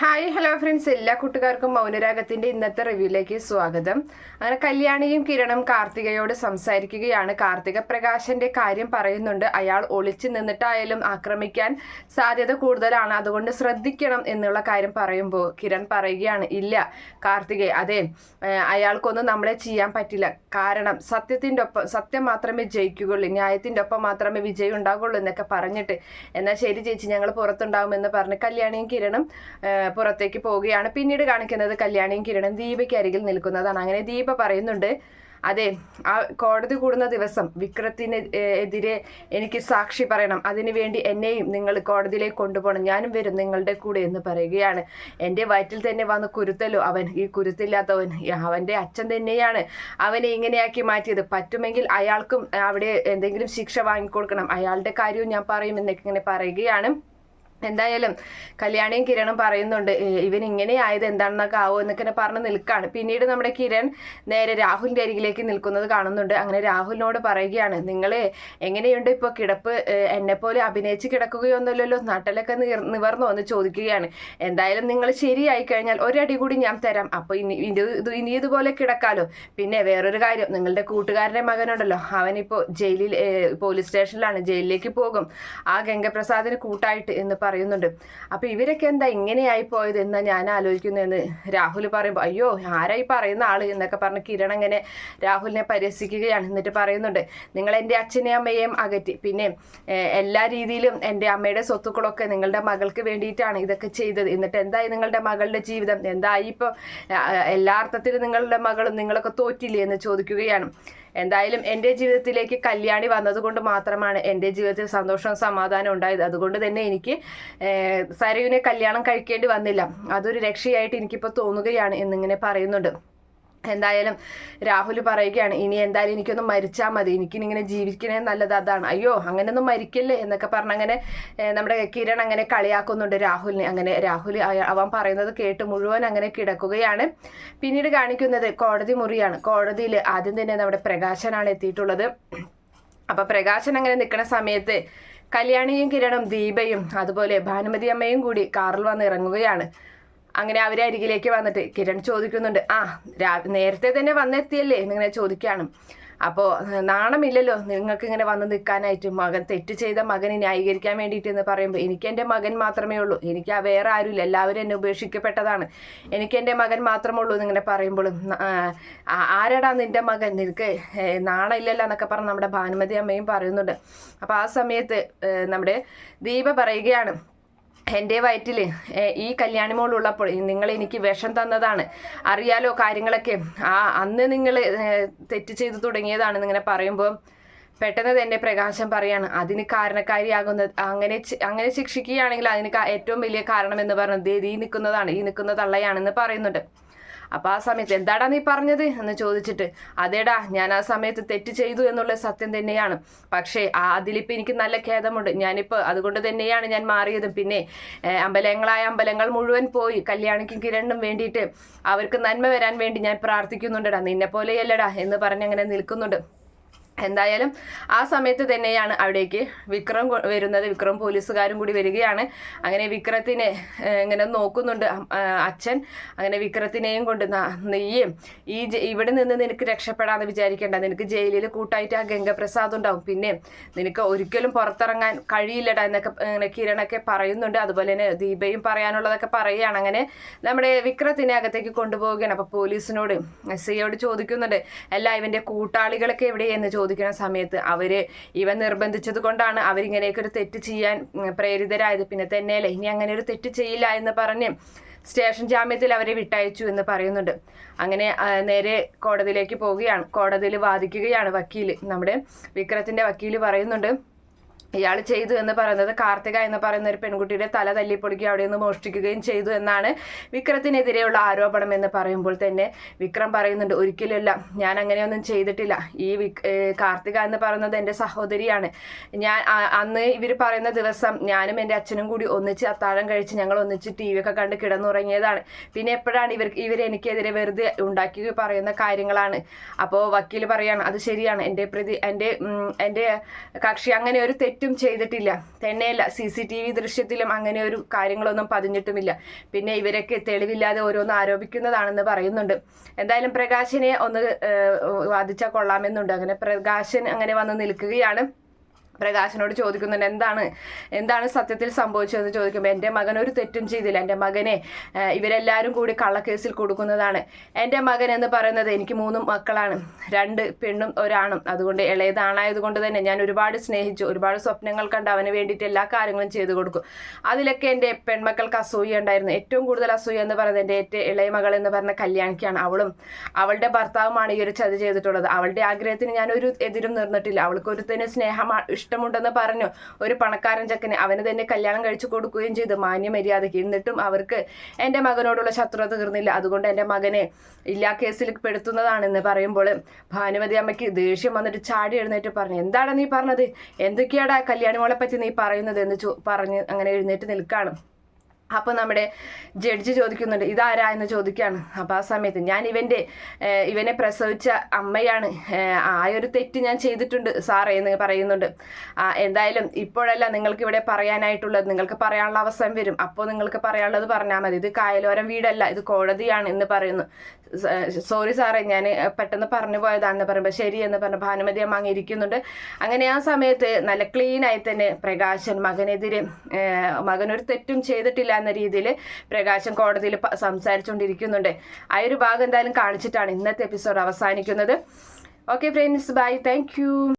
Hi hello friends. എല്ലാ കൂട്ടുകാർക്കും മൗനരാഗത്തിന്റെ ഇന്നത്തെ റിവ്യൂയിലേക്ക് സ്വാഗതം. അങ്ങനെ കല്യാണിയും കിരണും കാർത്തികയോട് സംസാരിക്കുകയാണ്. കാർത്തിക പ്രകാശന്റെ കാര്യം പറയുന്നുണ്ട്. അയാൾ ഒളിച്ചു നിന്നിട്ടായാലും ആക്രമിക്കാൻ സാധ്യത കൂടുതലാണ്. അതുകൊണ്ട് ശ്രദ്ധിക്കണം എന്നുള്ള കാര്യം പറയുമ്പോൾ കിരൺ പറയുകയാണ് ഇല്ല കാർത്തികെ അതെ അയാൾക്കൊന്നും നമ്മളെ ചെയ്യാൻ പറ്റില്ല. കാരണം സത്യത്തിന്റെ ഒപ്പം സത്യം മാത്രമേ ജയിക്കുകയുള്ളൂ. ന്യായത്തിന്റെ ഒപ്പം മാത്രമേ വിജയം ഉണ്ടാകുള്ളൂ എന്നൊക്കെ പറഞ്ഞിട്ട് എന്നാൽ ശരി ചേച്ചി ഞങ്ങൾ പുറത്തുണ്ടാകുമെന്ന് പറഞ്ഞ് കല്യാണിയും കിരണും പുറത്തേക്ക് പോവുകയാണ്. പിന്നീട് കാണിക്കുന്നത് കല്യാണിയും കിരണും ദീപയ്ക്ക് അരികിൽ നിൽക്കുന്നതാണ്. അങ്ങനെ ദീപ പറയുന്നുണ്ട് അതെ ആ കോടതി കൂടുന്ന ദിവസം വിക്രത്തിന് എതിരെ എനിക്ക് സാക്ഷി പറയണം. അതിനുവേണ്ടി എന്നെയും നിങ്ങൾ കോടതിയിലേക്ക് കൊണ്ടുപോകണം. ഞാനും വരും നിങ്ങളുടെ കൂടെ എന്ന് പറയുകയാണ്. എന്റെ വയറ്റിൽ തന്നെ വന്ന് കുരുത്തല്ലോ അവൻ ഈ കുരുത്തില്ലാത്തവൻ അവന്റെ അച്ഛൻ തന്നെയാണ് അവനെ ഇങ്ങനെയാക്കി മാറ്റിയത്. പറ്റുമെങ്കിൽ അയാൾക്കും അവിടെ എന്തെങ്കിലും ശിക്ഷ വാങ്ങിക്കൊടുക്കണം. അയാളുടെ കാര്യവും ഞാൻ പറയും എന്നൊക്കെ ഇങ്ങനെ പറയുകയാണ്. എന്തായാലും കല്യാണിയും കിരണും പറയുന്നുണ്ട് ഇവൻ ഇങ്ങനെ ആയത് എന്താണെന്നൊക്കെ ആവോ? എന്നൊക്കെ പറഞ്ഞ് നിൽക്കാണ്. പിന്നീട് നമ്മുടെ കിരൺ നേരെ രാഹുലിന്റെ അരികിലേക്ക് നിൽക്കുന്നത് കാണുന്നുണ്ട്. അങ്ങനെ രാഹുലിനോട് പറയുകയാണ് നിങ്ങൾ എങ്ങനെയുണ്ട് ഇപ്പോൾ കിടപ്പ്? എന്നെ പോലെ അഭിനയിച്ച് കിടക്കുകയൊന്നുമല്ലല്ലോ നട്ടലൊക്കെ നിവർന്നോ? എന്ന് ചോദിക്കുകയാണ്. എന്തായാലും നിങ്ങൾ ശരിയായി കഴിഞ്ഞാൽ ഒരടി കൂടി ഞാൻ തരാം. അപ്പോൾ ഇനി ഇത് ഇനി ഇതുപോലെ കിടക്കാലോ. പിന്നെ വേറൊരു കാര്യം നിങ്ങളുടെ കൂട്ടുകാരന്റെ മകനുണ്ടല്ലോ. അവനിപ്പോൾ ജയിലിൽ പോലീസ് സ്റ്റേഷനിലാണ്. ജയിലിലേക്ക് പോകും. ആ ഗംഗപ്രസാദിന് കൂട്ടായിട്ട് എന്ന് പറയുന്നുണ്ട്. അപ്പൊ ഇവരൊക്കെ എന്താ ഇങ്ങനെയായി പോയത് എന്നാ ഞാൻ ആലോചിക്കുന്നതെന്ന് രാഹുൽ പറയുമ്പോൾ അയ്യോ ആരായി പറയുന്ന ആൾ? എന്നൊക്കെ പറഞ്ഞ് കിരൺ അങ്ങനെ രാഹുലിനെ പരിഹസിക്കുകയാണ് എന്നിട്ട് പറയുന്നുണ്ട്. നിങ്ങൾ എന്റെ അച്ഛനെയും അമ്മയെയും അകറ്റി. പിന്നെ എല്ലാ രീതിയിലും എന്റെ അമ്മയുടെ സ്വത്തുക്കളൊക്കെ നിങ്ങളുടെ മകൾക്ക് വേണ്ടിയിട്ടാണ് ഇതൊക്കെ ചെയ്തത്. എന്നിട്ട് എന്തായി നിങ്ങളുടെ മകളുടെ ജീവിതം? എന്തായി ഇപ്പോൾ എല്ലാ അർത്ഥത്തിലും നിങ്ങളുടെ മകളും നിങ്ങളൊക്കെ തോറ്റില്ലേ? എന്ന് ചോദിക്കുകയാണ്. എന്തായാലും എന്റെ ജീവിതത്തിലേക്ക് കല്യാണി വന്നതുകൊണ്ട് മാത്രമാണ് എന്റെ ജീവിതത്തിൽ സന്തോഷവും സമാധാനം ഉണ്ടായത്. അതുകൊണ്ട് തന്നെ എനിക്ക് സരയുവിനെ കല്യാണം കഴിക്കേണ്ടി വന്നില്ല. അതൊരു രക്ഷയായിട്ട് എനിക്കിപ്പോൾ തോന്നുകയാണ് എന്നിങ്ങനെ പറയുന്നുണ്ട്. എന്തായാലും രാഹുൽ പറയുകയാണ് ഇനി എന്തായാലും എനിക്കൊന്ന് മരിച്ചാൽ മതി. എനിക്കിനിങ്ങനെ ജീവിക്കണേ നല്ലത് അതാണ്. അയ്യോ അങ്ങനെയൊന്നും മരിക്കല്ലേ? എന്നൊക്കെ പറഞ്ഞ് അങ്ങനെ നമ്മുടെ കിരൺ അങ്ങനെ കളിയാക്കുന്നുണ്ട് രാഹുലിനെ. അങ്ങനെ രാഹുൽ അവൻ പറയുന്നത് കേട്ട് മുഴുവൻ അങ്ങനെ കിടക്കുകയാണ്. പിന്നീട് കാണിക്കുന്നത് കോടതി മുറിയാണ്. കോടതിയിൽ ആദ്യം തന്നെ നമ്മുടെ പ്രകാശനാണ് എത്തിയിട്ടുള്ളത്. അപ്പോൾ പ്രകാശൻ അങ്ങനെ നിൽക്കുന്ന സമയത്ത് കല്യാണിയും കിരണും ദീപയും അതുപോലെ ഭാനുമതി അമ്മയും കൂടി കാറിൽ വന്ന് ഇറങ്ങുകയാണ്. അങ്ങനെ അവരെ അരികിലേക്ക് വന്നിട്ട് കിരൺ ചോദിക്കുന്നുണ്ട് ആ നേരത്തെ തന്നെ വന്നെത്തിയല്ലേ? എന്നിങ്ങനെ ചോദിക്കുകയാണ്. അപ്പോൾ നാണമില്ലല്ലോ നിങ്ങൾക്ക് ഇങ്ങനെ വന്ന് നിൽക്കാനായിട്ട് മകൻ തെറ്റ് ചെയ്ത മകനെ ന്യായീകരിക്കാൻ വേണ്ടിയിട്ട് എന്ന് പറയുമ്പോൾ എനിക്ക് എന്റെ മകൻ മാത്രമേ ഉള്ളൂ. എനിക്ക് ആ വേറെ ആരുമില്ല എല്ലാവരും എന്നെ ഉപേക്ഷിക്കപ്പെട്ടതാണ്. എനിക്ക് എന്റെ മകൻ മാത്രമേ ഉള്ളൂ എന്നിങ്ങനെ പറയുമ്പോഴും ആരടാ നിന്റെ മകൻ? നിനക്ക് നാണമില്ലല്ലോ എന്നൊക്കെ പറഞ്ഞ് നമ്മുടെ ഭാനുമതി അമ്മയും പറയുന്നുണ്ട്. അപ്പോൾ ആ സമയത്ത് നമ്മുടെ ദീപ പറയുകയാണ് എന്റെ വയറ്റിൽ ഈ കല്യാണി മോളുള്ളപ്പോൾ നിങ്ങൾ എനിക്ക് വിഷം തന്നതാണ്. അറിയാലോ കാര്യങ്ങളൊക്കെ. ആ അന്ന് നിങ്ങൾ തെറ്റ് ചെയ്തു തുടങ്ങിയതാണ് നിങ്ങനെ പറയുമ്പോൾ പെട്ടെന്ന് തന്നെ പ്രകാശം പറയാണ് അതിന് കാരണക്കാരിയാകുന്നത് അങ്ങനെ അങ്ങനെ ശിക്ഷിക്കുകയാണെങ്കിൽ അതിന് ഏറ്റവും വലിയ കാരണം എന്ന് പറയുന്നത് ഈ നിൽക്കുന്നതാണ് ഈ നിൽക്കുന്ന തള്ളയാണെന്ന് പറയുന്നുണ്ട്. അപ്പൊ ആ സമയത്ത് എന്താടാ നീ പറഞ്ഞത് എന്ന് ചോദിച്ചിട്ട് അതേടാ ഞാൻ ആ സമയത്ത് തെറ്റ് ചെയ്തു എന്നുള്ള സത്യം തന്നെയാണ്. പക്ഷേ അതിലിപ്പോ എനിക്ക് നല്ല ഖേദമുണ്ട്. ഞാനിപ്പോൾ അതുകൊണ്ട് തന്നെയാണ് ഞാൻ മാറിയത്. പിന്നെ അമ്പലങ്ങളായ അമ്പലങ്ങൾ മുഴുവൻ പോയി കല്യാണിക്കും കിരണിനും വേണ്ടിയിട്ട് അവർക്ക് നന്മ വരാൻ വേണ്ടി ഞാൻ പ്രാർത്ഥിക്കുന്നുണ്ടടാ. നിന്നെ പോലെയല്ലടാ എന്ന് പറഞ്ഞ് അങ്ങനെ നിൽക്കുന്നുണ്ട്. എന്തായാലും ആ സമയത്ത് തന്നെയാണ് അവിടേക്ക് വിക്രം വരുന്നത്. വിക്രം പോലീസുകാരും കൂടി വരികയാണ്. അങ്ങനെ വിക്രത്തിനെ ഇങ്ങനെ നോക്കുന്നുണ്ട്. അച്ഛൻ അങ്ങനെ വിക്രത്തിനെയും കൊണ്ട് നെയ്യും നീയും ഈ ഇവിടെ നിന്ന് നിനക്ക് രക്ഷപ്പെടാമെന്ന് വിചാരിക്കേണ്ട. നിനക്ക് ജയിലിൽ കൂട്ടായിട്ട് ആ ഗംഗപ്രസാദ് ഉണ്ടാവും. പിന്നെ നിനക്ക് ഒരിക്കലും പുറത്തിറങ്ങാൻ കഴിയില്ലടാ എന്നൊക്കെ ഇങ്ങനെ കിരണൊക്കെ പറയുന്നുണ്ട്. അതുപോലെ തന്നെ ദീപയും പറയാനുള്ളതൊക്കെ പറയുകയാണ്. അങ്ങനെ നമ്മുടെ വിക്രത്തിനെ അകത്തേക്ക് കൊണ്ടുപോവുകയാണ്. അപ്പോൾ പോലീസിനോട് എസ് ഐയോട് ചോദിക്കുന്നുണ്ട്. അല്ല ഇവന്റെ കൂട്ടാളികളൊക്കെ എവിടെയെന്ന്? ചോദിക്കുന്ന സമയത്ത് അവർ ഇവൻ നിർബന്ധിച്ചത് കൊണ്ടാണ് അവരിങ്ങനെയൊക്കെ ഒരു തെറ്റ് ചെയ്യാൻ പ്രേരിതരായത്. പിന്നെ തന്നെയല്ലേ ഇനി അങ്ങനെ ഒരു തെറ്റ് ചെയ്യില്ല എന്ന് പറഞ്ഞ് സ്റ്റേഷൻ ജാമ്യത്തിൽ അവരെ വിട്ടയച്ചു എന്ന് പറയുന്നുണ്ട്. അങ്ങനെ നേരെ കോടതിയിലേക്ക് പോവുകയാണ്. കോടതിയിൽ വാദിക്കുകയാണ് വക്കീൽ. നമ്മുടെ വിക്രത്തിന്റെ വക്കീൽ പറയുന്നുണ്ട് ഇയാൾ ചെയ്തു എന്ന് പറയുന്നത് കാർത്തിക എന്ന് പറയുന്ന ഒരു പെൺകുട്ടിയുടെ തല തല്ലിപ്പൊളിക്കുക അവിടെ നിന്ന് മോഷ്ടിക്കുകയും ചെയ്തു എന്നാണ് വിക്രത്തിനെതിരെയുള്ള ആരോപണം എന്ന് പറയുമ്പോൾ തന്നെ വിക്രം പറയുന്നുണ്ട് ഒരിക്കലുമല്ല ഞാൻ അങ്ങനെയൊന്നും ചെയ്തിട്ടില്ല. ഈ കാർത്തിക എന്ന് പറയുന്നത് എന്റെ സഹോദരിയാണ്. ഞാൻ അന്ന് ഇവർ പറയുന്ന ദിവസം ഞാനും എന്റെ അച്ഛനും കൂടി ഒന്നിച്ച് അത്താഴം കഴിച്ച് ഞങ്ങൾ ഒന്നിച്ച് ടി വി ഒക്കെ കണ്ട് കിടന്നുറങ്ങിയതാണ്. പിന്നെ എപ്പോഴാണ് ഇവർ ഇവർ എനിക്കെതിരെ വെറുതെ ഉണ്ടാക്കി പറയുന്ന കാര്യങ്ങളാണ്. അപ്പോൾ വക്കീൽ പറയാണ് അത് ശരിയാണ്. എന്റെ പ്രതി എന്റെ എന്റെ കക്ഷി അങ്ങനെ ഒരു തെറ്റ് തെറ്റും ചെയ്തിട്ടില്ല. തന്നെയല്ല സി സി ടി വി ദൃശ്യത്തിലും അങ്ങനെ ഒരു കാര്യങ്ങളൊന്നും പതിഞ്ഞിട്ടുമില്ല. പിന്നെ ഇവരൊക്കെ തെളിവില്ലാതെ ഓരോന്ന് ആരോപിക്കുന്നതാണെന്ന് പറയുന്നുണ്ട്. എന്തായാലും പ്രകാശിനെ ഒന്ന് വാദിച്ചാൽ കൊള്ളാമെന്നുണ്ട്. അങ്ങനെ പ്രകാശൻ അങ്ങനെ വന്ന് നിൽക്കുകയാണ്. പ്രകാശനോട് ചോദിക്കുന്നുണ്ട് എന്താണ് എന്താണ് സത്യത്തിൽ സംഭവിച്ചതെന്ന് ചോദിക്കുമ്പോൾ എന്റെ മകൻ ഒരു തെറ്റും ചെയ്തില്ല. എന്റെ മകനെ ഇവരെല്ലാവരും കൂടി കള്ളക്കേസിൽ കൊടുക്കുന്നതാണ്. എന്റെ മകൻ എന്ന് പറയുന്നത് എനിക്ക് മൂന്ന് മക്കളാണ്. രണ്ട് പെണ്ണും ഒരാണും. അതുകൊണ്ട് ഇളയതാണായതുകൊണ്ട് തന്നെ ഞാൻ ഒരുപാട് സ്നേഹിച്ചു. ഒരുപാട് സ്വപ്നങ്ങൾ കണ്ട് അവന് വേണ്ടിയിട്ട് എല്ലാ കാര്യങ്ങളും ചെയ്തു കൊടുക്കും. അതിലൊക്കെ എന്റെ പെൺമക്കൾക്ക് അസൂയ ഉണ്ടായിരുന്നു. ഏറ്റവും കൂടുതൽ അസൂയ എന്ന് പറയുന്നത് എന്റെ ഏറ്റവും ഇളയ മകൾ എന്ന് പറഞ്ഞ കല്യാണിക്കാണ്. അവളും അവളുടെ ഭർത്താവുമാണ് ഈ ഒരു ചതി ചെയ്തിട്ടുള്ളത്. അവളുടെ ആഗ്രഹത്തിന് ഞാൻ ഒരു എതിരും നിർന്നിട്ടില്ല. അവൾക്ക് ഒരുത്തന് സ്നേഹം ഇഷ്ടമുണ്ടെന്ന് പറഞ്ഞു. ഒരു പണക്കാരൻ ചക്കന് അവന് തന്നെ കല്യാണം കഴിച്ചു കൊടുക്കുകയും ചെയ്തു. മാന്യ മര്യാദയ്ക്ക് എന്നിട്ടും അവർക്ക് എന്റെ മകനോടുള്ള ശത്രുത തീർന്നില്ല. അതുകൊണ്ട് എന്റെ മകനെ ഇല്ലാ കേസിൽ പെടുത്തുന്നതാണെന്ന് പറയുമ്പോൾ ഭാനുമതി അമ്മയ്ക്ക് ദേഷ്യം വന്നിട്ട് ചാടി എഴുന്നേറ്റ് പറഞ്ഞു എന്താണ് നീ പറഞ്ഞത്? എന്തൊക്കെയാടാ കല്യാണിമോളെ പറ്റി നീ പറയുന്നത്? എന്ന് പറഞ്ഞ് അങ്ങനെ എഴുന്നേറ്റ് നിൽക്കുകയാണ്. അപ്പോൾ നമ്മുടെ ജഡ്ജ് ചോദിക്കുന്നുണ്ട് ഇതാരാ? എന്ന് ചോദിക്കുകയാണ്. അപ്പോൾ ആ സമയത്ത് ഞാൻ ഇവന്റെ ഇവനെ പ്രസവിച്ച അമ്മയാണ്. ആ ഒരു തെറ്റ് ഞാൻ ചെയ്തിട്ടുണ്ട് സാറേ എന്ന് പറയുന്നുണ്ട്. എന്തായാലും ഇപ്പോഴല്ല നിങ്ങൾക്ക് ഇവിടെ പറയാനായിട്ടുള്ളത്. നിങ്ങൾക്ക് പറയാനുള്ള അവസരം വരും. അപ്പോൾ നിങ്ങൾക്ക് പറയാനുള്ളത് പറഞ്ഞാൽ മതി. ഇത് കായലോരം വീടല്ല ഇത് കോടതിയാണ് എന്ന് പറയുന്നു. സോറി സാറേ ഞാൻ പെട്ടെന്ന് പറഞ്ഞു പോയതാണെന്ന് പറയുമ്പോൾ ശരി എന്ന് പറഞ്ഞ് ഭാനുമതി അമ്മ അങ്ങ് ഇരിക്കുന്നുണ്ട്. അങ്ങനെ ആ സമയത്ത് നല്ല ക്ലീനായി തന്നെ പ്രകാശൻ മകനെതിരെ മകനൊരു തെറ്റും ചെയ്തിട്ടില്ല എന്ന രീതിയിൽ പ്രകാശം കോടതിയിൽ സംസാരിച്ചുകൊണ്ടിരിക്കുന്നുണ്ട്. ആ ഒരു ഭാഗം എന്തായാലും കാണിച്ചിട്ടാണ് ഇന്നത്തെ എപ്പിസോഡ് അവസാനിക്കുന്നത്. Okay friends bye thank